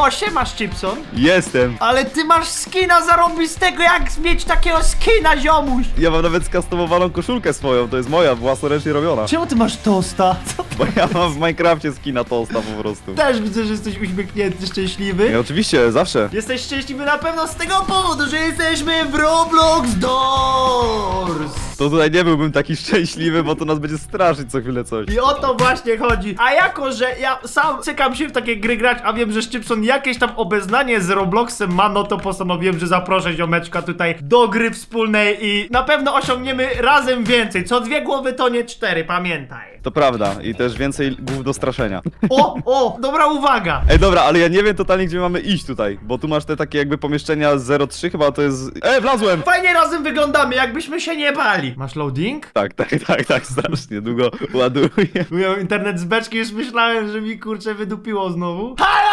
O, siema Szczypson. Jestem. Ale ty masz skina zarobistego, jak mieć takiego skina, ziomuś. Ja mam nawet skustomowaną koszulkę swoją, to jest moja, własnoręcznie robiona. Czemu ty masz tosta? Co? Bo ja mam w Minecrafcie skina tosta po prostu. Też widzę, że jesteś uśmiechnięty, szczęśliwy. I oczywiście, zawsze. Jesteś szczęśliwy na pewno z tego powodu, że jesteśmy w Roblox Doors. To tutaj nie byłbym taki szczęśliwy, bo to nas będzie straszyć co chwilę coś. I o to właśnie chodzi. A jako, że ja sam cykam się w takie gry grać, a wiem, że Szczypson jakieś tam obeznanie z Robloxem ma, no to postanowiłem, że zaproszę ziomeczka tutaj do gry wspólnej i na pewno osiągniemy razem więcej. Co dwie głowy to nie cztery, pamiętaj. To prawda, i też więcej głów do straszenia. O, o, dobra uwaga. Ej, dobra, ale ja nie wiem totalnie, gdzie my mamy iść tutaj, bo tu masz te takie jakby pomieszczenia 03 chyba to jest... E, wlazłem! Fajnie razem wyglądamy, jakbyśmy się nie bali. Masz loading? Tak, tak, tak, tak, strasznie długo ładuję. Miał internet z beczki, już myślałem, że mi kurczę wydupiło znowu. Halo!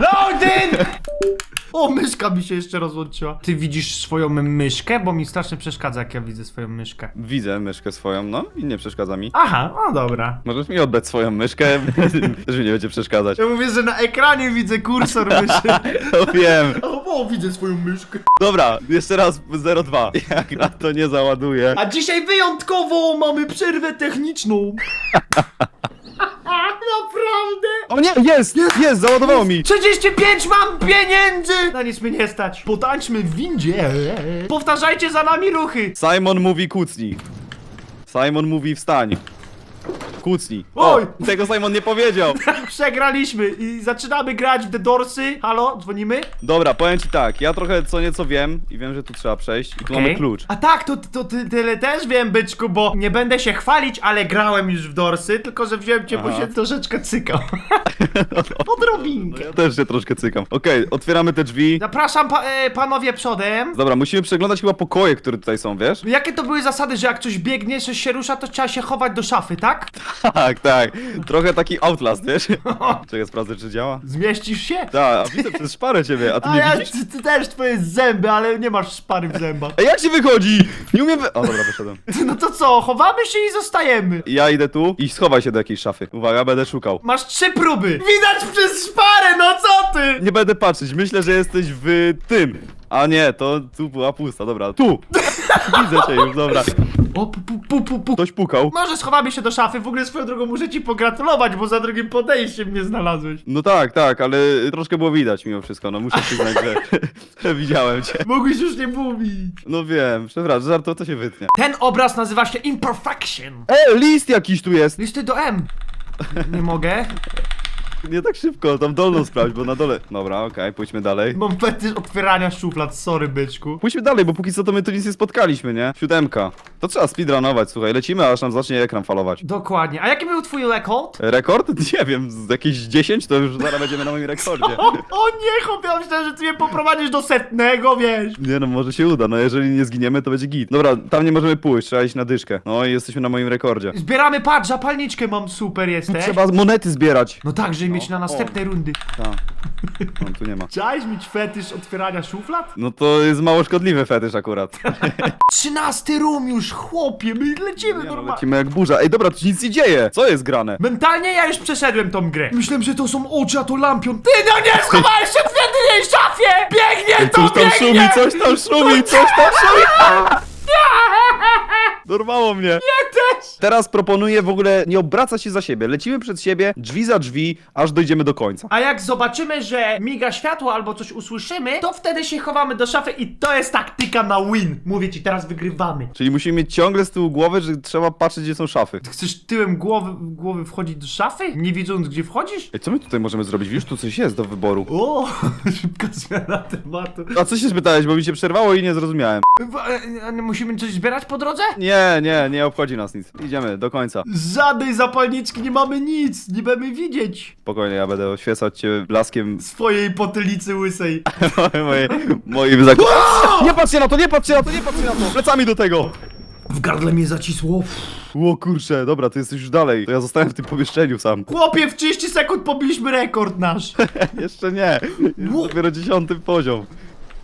Loading! O, myszka mi się jeszcze rozłączyła. Ty widzisz swoją myszkę? Bo mi strasznie przeszkadza, jak ja widzę swoją myszkę. Widzę myszkę swoją, no i nie przeszkadza mi. Aha, no dobra. Możesz mi oddać swoją myszkę, też mi nie będzie przeszkadzać. Ja mówię, że na ekranie widzę kursor myszy. To wiem. O, o, widzę swoją myszkę. Dobra, jeszcze raz 02. Jak na to nie załaduję. A dzisiaj wyjątkowo mamy przerwę techniczną. Naprawdę? O nie, jest, jest, jest, załadowało mi. 35 mam pieniędzy! Na nic mnie nie stać. Potańczmy w windzie. Powtarzajcie za nami ruchy. Simon mówi kucnij. Simon mówi wstań. Kucnij. Oj! O, tego Simon nie powiedział. Przegraliśmy i zaczynamy grać w The Dorsy. Halo, dzwonimy? Dobra, powiem ci tak, ja trochę co nieco wiem i wiem, że tu trzeba przejść i tu mamy klucz. A tak, to, to, ty- tyle też wiem, byczku, bo nie będę się chwalić, ale grałem już w Dorsy, tylko że wziąłem cię, bo Aha. się troszeczkę cykał. Odrobinkę. Ja też się troszkę cykam. Okej, otwieramy te drzwi. Zapraszam pa, e, panowie przodem. Dobra, musimy przeglądać chyba pokoje, które tutaj są, wiesz? Jakie to były zasady, że jak coś biegnie, coś się rusza, to trzeba się chować do szafy, tak? Tak, tak. Trochę taki Outlast, wiesz? Czekaj, sprawdzę, czy działa. Zmieścisz się? Tak, a widzę przez szparę ciebie, a ty A nie ja, widzisz? ty, ty też twoje zęby, ale nie masz szpary w zębach. Ej, jak się wychodzi? Nie umiem wy... O, dobra, wyszedłem. No to co, chowamy się i zostajemy. Ja idę tu i schowaj się do jakiejś szafy. Uwaga, będę szukał. Masz trzy próby. Widać przez szparę, no co ty? Nie będę patrzeć, myślę, że jesteś w tym. A nie, to tu była pusta, dobra. Tu! Widzę cię już, dobra. O, pu, pu, pu, pu, pu. Ktoś pukał. Może schowamy się do szafy, w ogóle swoją drogą muszę ci pogratulować, bo za drugim podejściem mnie znalazłeś. No tak, tak, ale troszkę było widać mimo wszystko, no muszę przyznać, że, że widziałem cię. Mogłeś już nie mówić. No wiem, przepraszam, żart to, to się wytnie. Ten obraz nazywa się Imperfection. E, list jakiś tu jest! Listy do M. Nie mogę. Nie tak szybko, tam dolną sprawdź, bo na dole... Dobra, okej, pójdźmy dalej. Mam fetysz otwierania szuflad, sorry byczku. Pójdźmy dalej, bo póki co to my tu nic nie spotkaliśmy, nie? Siódemka. To trzeba speedrunować, słuchaj, lecimy, aż nam zacznie ekran falować. Dokładnie. A jaki był twój rekord? Rekord? Nie wiem, z jakieś 10 to już zaraz będziemy na moim rekordzie. O, o nie, chłopie, ja myślałem, że ty mnie poprowadzisz do setnego, wiesz. Nie no, może się uda, no jeżeli nie zginiemy, to będzie git. Dobra, tam nie możemy pójść, trzeba iść na dyszkę. No i jesteśmy na moim rekordzie. Zbieramy, patrz, zapalniczkę mam super, jesteś. Trzeba monety zbierać. No tak, żeby mieć na następne rundy. Tak. No, tu nie ma. Chciałeś mieć fetysz otwierania szuflad? No to jest mało szkodliwy fetysz akurat. Trzynasty room już, chłopie, my lecimy Nie, no, normalnie. lecimy jak burza. Ej, dobra, tu nic nie dzieje. Co jest grane? Mentalnie ja już przeszedłem tą grę. Myślałem, że to są oczy, a to lampion. Ty no nie schowałeś się w jedynej szafie! Biegnie to, Coś tam biegnie! szumi, coś tam szumi, coś tam szumi! Dorwało mnie. Ja też! Teraz proponuję w ogóle nie obracać się za siebie. Lecimy przed siebie, drzwi za drzwi, aż dojdziemy do końca. A jak zobaczymy, że miga światło albo coś usłyszymy, to wtedy się chowamy do szafy i to jest taktyka na win. Mówię ci, teraz wygrywamy. Czyli musimy mieć ciągle z tyłu głowy, że trzeba patrzeć, gdzie są szafy. Ty chcesz tyłem głowy, głowy wchodzić do szafy? Nie widząc, gdzie wchodzisz? Ej, co my tutaj możemy zrobić? Wiesz, tu coś jest do wyboru. O, szybka zmiana tematu. A co się spytałeś, bo mi się przerwało i nie zrozumiałem. W- e, e, Musimy coś zbierać po drodze? Nie, nie, nie obchodzi nas nic. Idziemy do końca. Żadnej zapalniczki, nie mamy nic, nie będziemy widzieć Spokojnie, ja będę oświecać cię blaskiem swojej potylicy łysej. mojej, moim zakupem. Nie patrzcie na to, nie patrzcie na to, nie patrzcie na to! Plecami do tego! W gardle mnie zacisło. Ło kurczę, dobra, ty jesteś już dalej. To ja zostałem w tym pomieszczeniu sam. Chłopie, w 30 sekund pobiliśmy rekord nasz. Jeszcze nie. Jest dopiero dziesiąty poziom.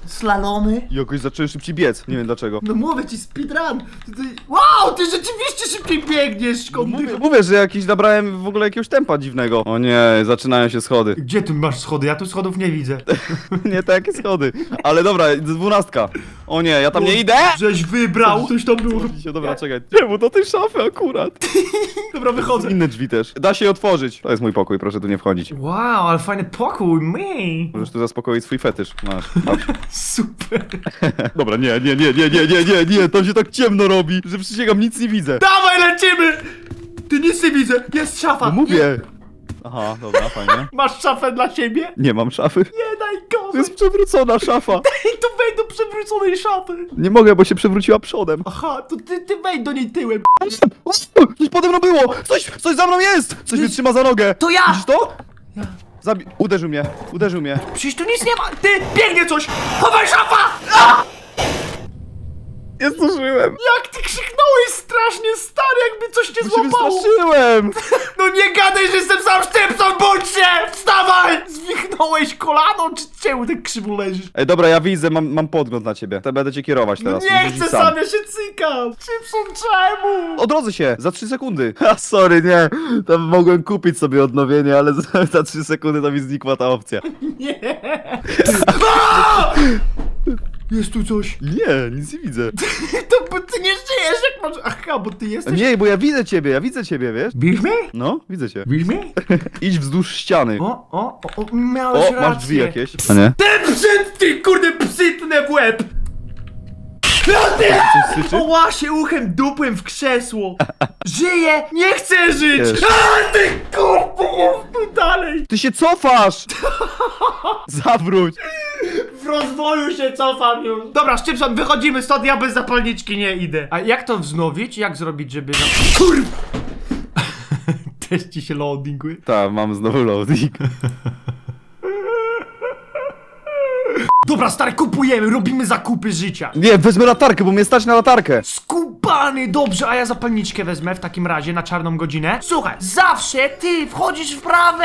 Slalomy. I jakoś zacząłem szybciej biec, nie wiem dlaczego. No mówię ci, speedrun. Ty, ty... Wow, ty rzeczywiście szybciej biegniesz, Mówię, komdy. mówię, że jakiś nabrałem w ogóle jakiegoś tempa dziwnego. O nie, zaczynają się schody. Gdzie tu masz schody? Ja tu schodów nie widzę. nie takie schody. Ale dobra, dwunastka. O nie, ja tam nie idę! Żeś wybrał. Coś tam było. Dobra, czekaj. Czemu do tej szafy akurat? Dobra, wychodzę. Inne drzwi też. Da się je otworzyć. To jest mój pokój, proszę tu nie wchodzić. Wow, ale fajny pokój, mi. Możesz tu zaspokoić swój fetysz. Masz. Super. Dobra, nie, nie, nie, nie, nie, nie, nie, nie, tam się tak ciemno robi, że przysięgam, nic nie widzę. Dawaj, lecimy! Ty nic nie widzę. Jest szafa. No mówię. Aha, dobra, fajnie. Masz szafę dla siebie? Nie mam szafy. Nie daj To gorzej. jest przewrócona szafa. Ej, to przewróconej szafy. Nie mogę, bo się przewróciła przodem. Aha, to ty, ty wejdź do niej tyłem. Coś pode mną było! Coś, coś za mną jest! Coś mnie trzyma za nogę. To ja! Widzisz to? Zabi... Uderzył mnie, uderzył mnie. Przecież tu nic nie ma. Ty, biegnie coś. Chowaj szafa! Nie Jak ty krzyknąłeś strasznie, stary, jakby coś cię Bo się złapało. wystraszyłem. No nie gadaj, że jestem sam Sztypson, bądź się! Wstawaj! Zwichnąłeś kolano, czy czemu tak krzywo leżysz? Ej, dobra, ja widzę, mam, mam podgląd na ciebie. To będę cię kierować No teraz. nie Musisz chcę iść sam, ja się cykam! Sztypson, czemu? Odrodzę się, za 3 sekundy. Ha, sorry, nie. Tam mogłem kupić sobie odnowienie, ale za, za 3 sekundy to mi znikła ta opcja. Nie! Jest tu coś. Nie, nic nie widzę. To bo ty nie żyjesz, jak masz... Aha, bo ty jesteś... Nie, bo ja widzę ciebie, ja widzę ciebie, wiesz? Widzisz mnie? No, widzę cię. Widzisz mnie? Idź wzdłuż ściany. O, o, o, o miałeś O, rację. masz drzwi jakieś. A nie? Ten przed ty, kurde, psytnę w łeb! No ty! Coś syczy? Uchem dupłem w krzesło! Żyję! Nie chcę żyć! Wiesz. A ty kurde, jest tu dalej! Ty się cofasz! Zawróć! W rozwoju się cofam już. Dobra, Szczypson, wychodzimy stąd, ja bez zapalniczki nie idę. A jak to wznowić? Jak zrobić, żeby... Za... Kur... Też ci się loadingły. Tak, mam znowu loading. Dobra, stary, kupujemy, robimy zakupy życia. Nie, wezmę latarkę, bo mnie stać na latarkę. Skubany, dobrze, a ja zapalniczkę wezmę w takim razie na czarną godzinę. Słuchaj, zawsze ty wchodzisz w prawe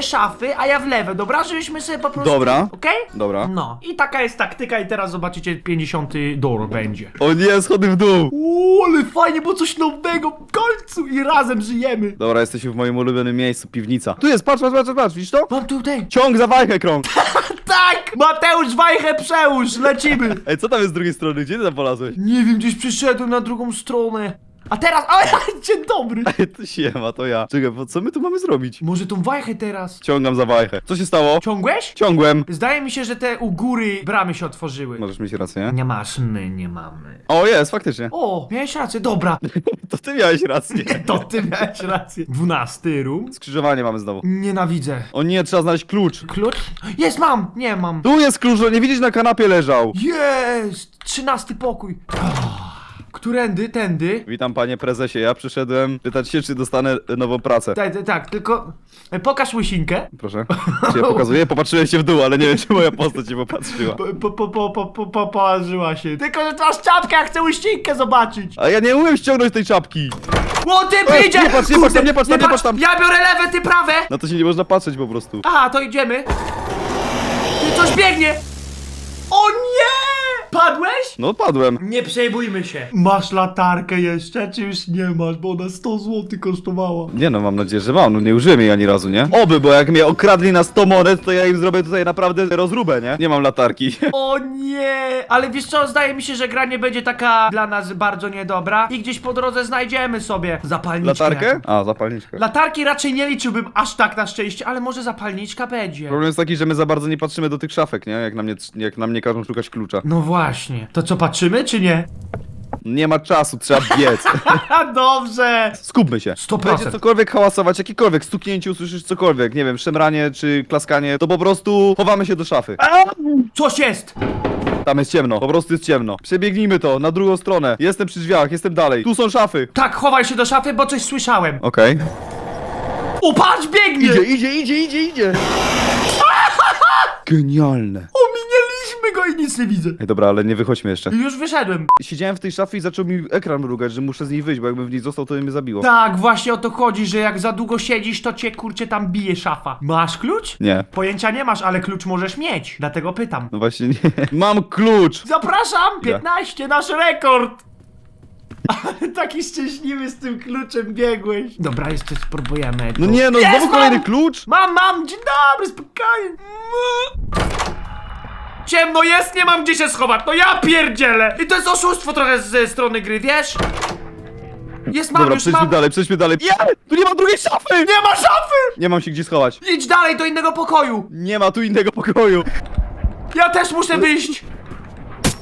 szafy, a ja w lewe, dobra? Żebyśmy sobie po prostu... Dobra. Okej? Dobra. No, i taka jest taktyka i teraz zobaczycie 50 door będzie. O nie, schody w dół. Uuu, ale fajnie, bo coś nowego w końcu i razem żyjemy. Dobra, jesteśmy w moim ulubionym miejscu, piwnica. Tu jest, patrz, patrz, patrz, patrz, widzisz to? Mam tutaj. Ciąg za wajchę krąg. Tak! Mateusz Wajchę przełóż, lecimy. Ej, co tam jest z drugiej strony? Gdzie ty tam polazłeś? Nie wiem, gdzieś przyszedłem na drugą stronę. A teraz, a dzień dobry. To siema, to ja. Czekaj, bo co my tu mamy zrobić? Może tą wajchę teraz? Ciągam za wajchę. Co się stało? Ciągłeś? Ciągłem. Zdaje mi się, że te u góry bramy się otworzyły. Możesz mieć rację, nie? Nie masz, my nie mamy. O, jest, faktycznie. O, miałeś rację, dobra. To ty miałeś rację. To ty miałeś rację. Dwunasty room. Skrzyżowanie mamy znowu. Nienawidzę. O nie, trzeba znaleźć klucz. Klucz? Jest, mam! Nie mam. Tu jest klucz, nie widzisz, na kanapie leżał. Jest! Trzynasty pokój. Którędy? Tędy? Witam panie prezesie, ja przyszedłem pytać się, czy dostanę nową pracę. Tak, tak, tak, tylko e, pokaż łysinkę. Proszę. Czy ja pokazuję? Popatrzyłem się w dół, ale nie wiem, czy moja postać się popatrzyła. Po, po, po, po, po, po, po, położyła się. Tylko, że masz czapkę, ja chcę łysinkę zobaczyć. A ja nie umiem ściągnąć tej czapki. O, ty idzie! nie patrz, nie patrz tam, nie patrz tam, nie patrz tam. Ja biorę lewe, ty prawe! Na to się nie można patrzeć po prostu. Aha, to idziemy. Ty coś biegnie! O nie! Padłeś? No padłem. Nie przejmujmy się. Masz latarkę jeszcze, czy już nie masz, bo ona 100 zł kosztowała. Nie no, mam nadzieję, że mam. No nie użyłem jej ani razu, nie? Oby, bo jak mnie okradli na 100 monet, to ja im zrobię tutaj naprawdę rozróbę, nie? Nie mam latarki. O nie! Ale wiesz co, zdaje mi się, że gra nie będzie taka dla nas bardzo niedobra i gdzieś po drodze znajdziemy sobie zapalniczkę. Latarkę? A, zapalniczkę. Latarki raczej nie liczyłbym aż tak na szczęście, ale może zapalniczka będzie. Problem jest taki, że my za bardzo nie patrzymy do tych szafek, nie? Jak na mnie, jak na mnie każą szukać klucza. No właśnie. To co, patrzymy czy nie? Nie ma czasu, trzeba biec. Haha, dobrze! Skupmy się. 100%. Będzie cokolwiek hałasować, jakiekolwiek stuknięcie, usłyszysz cokolwiek, nie wiem, szemranie czy klaskanie, to po prostu chowamy się do szafy. Coś jest! Tam jest ciemno, po prostu jest ciemno. Przebiegnijmy to, na drugą stronę. Jestem przy drzwiach, jestem dalej. Tu są szafy. Tak, chowaj się do szafy, bo coś słyszałem. Okej. O, patrz, biegnie! Idzie, idzie, idzie, idzie, idzie. Genialne. Ej, nic nie widzę. Ej, dobra, ale nie wychodźmy jeszcze. Już wyszedłem. Siedziałem w tej szafie i zaczął mi ekran mrugać, że muszę z niej wyjść, bo jakbym w niej został, to by mnie zabiło. Tak, właśnie o to chodzi, że jak za długo siedzisz, to cię kurczę tam bije szafa. Masz klucz? Nie. Pojęcia nie masz, ale klucz możesz mieć. Dlatego pytam. No właśnie nie. Mam klucz! Zapraszam! 15, nasz rekord! Taki szczęśliwy z tym kluczem biegłeś. Dobra, jeszcze spróbujemy. No nie, no Jest, znowu kolejny mam! klucz? Mam, mam! Dzień dobry, spokojnie! Ciemno jest, nie mam gdzie się schować, no ja pierdzielę! I to jest oszustwo trochę ze strony gry, wiesz? Jest, mam Dobra, już, przejdźmy mam! dalej, przejdźmy dalej. Nie! Tu nie ma drugiej szafy! Nie ma szafy! Nie mam się gdzie schować. Idź dalej do innego pokoju! Nie ma tu innego pokoju. Ja też muszę wyjść!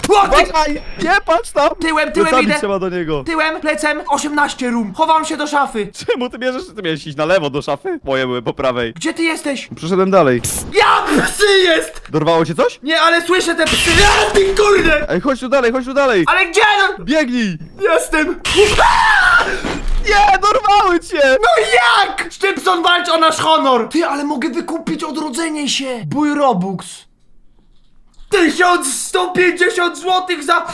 Uważaj! Nie, patrz tam! Tyłem, tyłem Plecami idę! trzeba do niego. Tyłem, plecem, 18 room. Chowam się do szafy. Czemu ty bierzesz? Ty miałeś iść na lewo do szafy? Moje były po prawej. Gdzie ty jesteś? Przeszedłem dalej. Ja, psy jest! Dorwało cię coś? Nie, ale słyszę te psy. Ja, ty kurde! Ej, chodź tu dalej, chodź tu dalej! Ale gdzie? No, Biegnij! jestem. Nie, dorwały cię! No jak? Sztypson walcz o nasz honor. Ty, ale mogę wykupić odrodzenie się. Bój Robux. 1150 zł za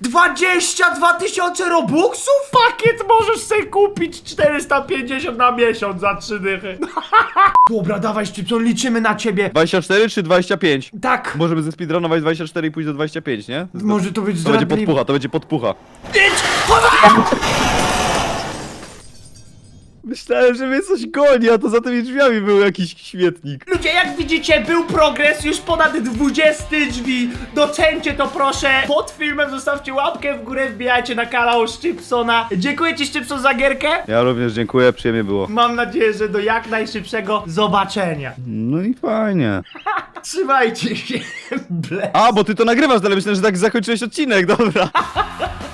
22 tysiące robuxów? Pakiet możesz sobie kupić 450 na miesiąc za 3 dychy. Dobra, dawaj Sztypson, liczymy na ciebie. 24 czy 25? Tak. Możemy ze speedrunować 24 i pójść do 25, nie? Może to być to będzie zdradliwe. podpucha, to będzie podpucha. Idź! Chowaj! Myślałem, że mnie coś goni, a to za tymi drzwiami był jakiś świetnik. Ludzie, jak widzicie, był progres, już ponad 20 drzwi. Docencie to proszę. Pod filmem zostawcie łapkę w górę, wbijajcie na kanał Szczypsona. Dziękuję ci Szczypson za gierkę. Ja również dziękuję, przyjemnie było. Mam nadzieję, że do jak najszybszego zobaczenia. No i fajnie. Trzymajcie się. Ble. A, bo ty to nagrywasz dalej, myślałem, że tak zakończyłeś odcinek, dobra.